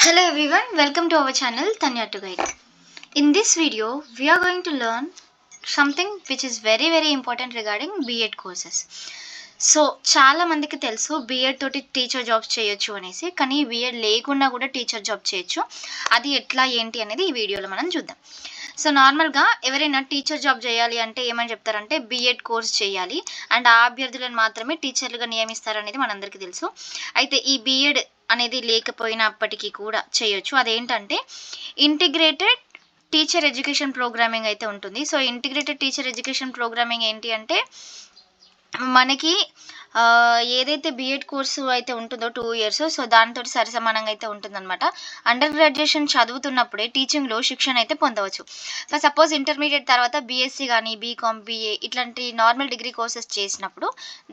Hello everyone, welcome to our channel Tanya to Guide. In this video, we are going to learn something which is very very important regarding B.Ed courses. So చాలా మందికి తెలుసు BEd తోటి teacher jobs చేయొచ్చు అనేసి కానీ BEd లేకుండా కూడా teacher job చేయొచ్చు అది ఎట్లా ఏంటి అనేది ఈ వీడియోలో మనం చూద్దాం సో నార్మల్గా ఎవరైనా టీచర్ జాబ్ చేయాలి అంటే ఏమని చెప్తారంటే బీఎడ్ కోర్స్ చేయాలి అండ్ ఆ అభ్యర్థులను మాత్రమే టీచర్లుగా నియమిస్తారు అనేది మనందరికీ తెలుసు అయితే ఈ బీఎడ్ అనేది లేకపోయినప్పటికీ కూడా చేయొచ్చు. అదేంటంటే ఇంటిగ్రేటెడ్ టీచర్ ఎడ్యుకేషన్ ప్రోగ్రామింగ్ అయితే ఉంటుంది. So integrated teacher education programming ఏంటి అంటే మనకి ఏదైతే బీఎడ్ కోర్సు అయితే ఉంటుందో టూ ఇయర్స్ సో దానితో సరిసమానంగా అయితే ఉంటుందన్నమాట. అండర్ గ్రాడ్యుయేషన్ చదువుతున్నప్పుడే టీచింగ్లో శిక్షణ అయితే పొందవచ్చు. ఫర్ సపోజ్ ఇంటర్మీడియట్ తర్వాత బీఎస్సీ కానీ బీకామ్ బీఏ ఇట్లాంటి నార్మల్ డిగ్రీ కోర్సెస్ చేసినప్పుడు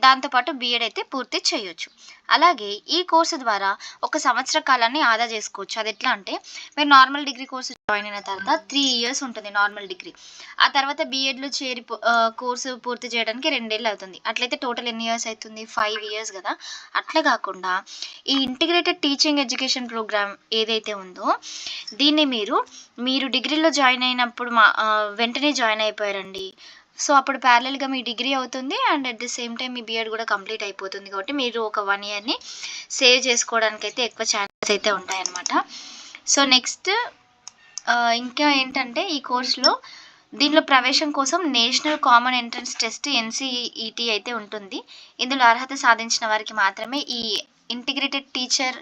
దాంతోపాటు బీఎడ్ అయితే పూర్తి చేయొచ్చు. అలాగే ఈ కోర్సు ద్వారా ఒక సంవత్సర కాలాన్ని ఆదా చేసుకోవచ్చు. అది ఎట్లా అంటే మీరు నార్మల్ డిగ్రీ కోర్సు జాయిన్ అయిన తర్వాత త్రీ ఇయర్స్ ఉంటుంది నార్మల్ డిగ్రీ. ఆ తర్వాత బీఎడ్లో చేరి కోర్సు పూర్తి చేయడానికి రెండేళ్ళు అవుతుంది. అట్లయితే టోటల్ ఎన్ని ఇయర్స్ అవుతుంది? ఫైవ్ ఇయర్స్ కదా. అట్లా కాకుండా ఈ ఇంటిగ్రేటెడ్ టీచింగ్ ఎడ్యుకేషన్ ప్రోగ్రామ్ ఏదైతే ఉందో దీన్ని మీరు మీరు డిగ్రీలో జాయిన్ అయినప్పుడు మా వెంటనే జాయిన్ అయిపోయారండి. సో అప్పుడు ప్యారలల్గా మీ డిగ్రీ అవుతుంది and at the same time me BEd కూడా కంప్లీట్ అయిపోతుంది కాబట్టి మీరు ఒక వన్ ఇయర్ని సేవ్ చేసుకోవడానికి అయితే ఎక్కువ ఛాన్సెస్ అయితే ఉంటాయన్నమాట. సో నెక్స్ట్ ఇంకా ఏంటంటే ఈ కోర్సులో దీనిలో ప్రవేశం కోసం national common entrance test NCET అయితే ఉంటుంది. ఇందులో అర్హత సాధించిన వారికి మాత్రమే ఈ integrated teacher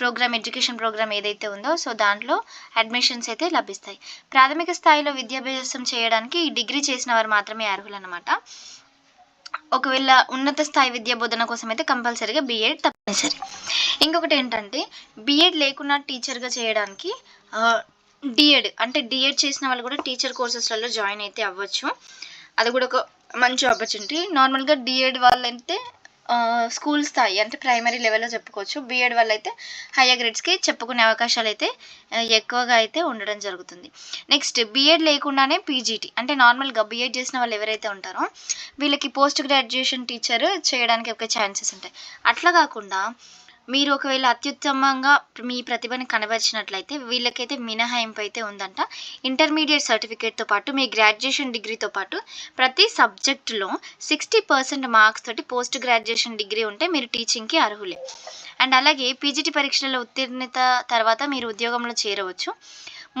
program education program ఏదైతే ఉందో సో దాంట్లో అడ్మిషన్స్ అయితే లభిస్తాయి. ప్రాథమిక స్థాయిలో విద్యాభ్యాసం చేయడానికి ఈ డిగ్రీ చేసిన వారు మాత్రమే అర్హులన్నమాట. ఒకవేళ ఉన్నత స్థాయి విద్యా బోధన కోసం అయితే కంపల్సరీగా బీఎడ్ తప్పనిసరి. ఇంకొకటి ఏంటంటే బీఎడ్ లేకుండా టీచర్గా చేయడానికి డిఎడ్ అంటే డిఎడ్ చేసిన వాళ్ళు కూడా టీచర్ కోర్సెస్లలో జాయిన్ అయితే అవ్వచ్చు. అది కూడా ఒక మంచి ఆపర్చునిటీ. నార్మల్గా డిఎడ్ వాళ్ళంటే స్కూల్ స్థాయి అంటే ప్రైమరీ లెవెల్లో చెప్పుకోవచ్చు. బీఎడ్ అయితే హయ్యర్ గ్రేడ్స్కి చెప్పుకునే అవకాశాలు అయితే ఎక్కువగా అయితే ఉండడం జరుగుతుంది. నెక్స్ట్ బీఎడ్ లేకుండానే పీజీటీ అంటే నార్మల్గా బీఎడ్ చేసిన వాళ్ళు ఎవరైతే ఉంటారో వీళ్ళకి పోస్ట్ గ్రాడ్యుయేషన్ టీచర్ చేయడానికి ఒక ఛాన్సెస్ ఉంటాయి. అట్లా కాకుండా మీరు ఒకవేళ అత్యుత్తమంగా మీ ప్రతిభని కనబరిచినట్లయితే వీళ్ళకైతే మినహాయింపు అయితే ఉందంట. ఇంటర్మీడియట్ సర్టిఫికేట్తో పాటు మీ గ్రాడ్యుయేషన్ డిగ్రీతో పాటు ప్రతి సబ్జెక్టులో సిక్స్టీ పర్సెంట్ మార్క్స్ తోటి పోస్ట్ గ్రాడ్యుయేషన్ డిగ్రీ ఉంటే మీరు టీచింగ్కి అర్హులే. అండ్ అలాగే పీజీటీ పరీక్షలలో ఉత్తీర్ణత తర్వాత మీరు ఉద్యోగంలో చేరవచ్చు.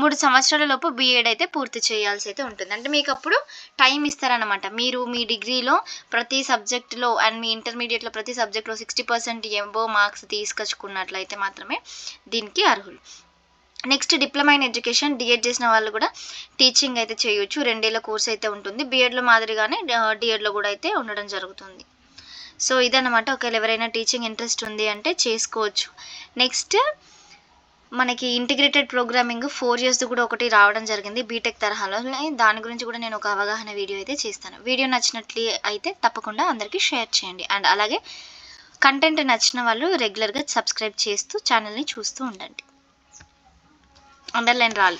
మూడు సంవత్సరాల లోపు బీఎడ్ అయితే పూర్తి చేయాల్సి అయితే ఉంటుంది. అంటే మీకు అప్పుడు టైం ఇస్తారనమాట మీరు మీ డిగ్రీలో ప్రతి సబ్జెక్టులో అండ్ మీ ఇంటర్మీడియట్లో ప్రతి సబ్జెక్ట్లో సిక్స్టీ పర్సెంట్ ఎంబో మార్క్స్ తీసుకొచ్చుకున్నట్లయితే మాత్రమే దీనికి అర్హులు. Next diploma in education DEd చేసిన వాళ్ళు కూడా టీచింగ్ అయితే చేయొచ్చు. రెండేళ్ళ కోర్స్ అయితే ఉంటుంది. బీఎడ్లో మాదిరిగానే డిఎడ్లో కూడా అయితే ఉండడం జరుగుతుంది. సో ఇదన్నమాట. ఒకవేళ ఎవరైనా టీచింగ్ ఇంట్రెస్ట్ ఉంది అంటే చేసుకోవచ్చు. నెక్స్ట్ మనకి ఇంటిగ్రేటెడ్ ప్రోగ్రామింగ్ ఫోర్ ఇయర్స్ కూడా ఒకటి రావడం జరిగింది బీటెక్ తరహాలో. దాని గురించి కూడా నేను ఒక అవగాహన వీడియో అయితే చేస్తాను. వీడియో నచ్చినట్లు అయితే తప్పకుండా అందరికీ షేర్ చేయండి. అండ్ అలాగే కంటెంట్ నచ్చిన వాళ్ళు రెగ్యులర్గా సబ్స్క్రైబ్ చేస్తూ ఛానల్ని చూస్తూ ఉండండి. అండర్లైన్ రాలి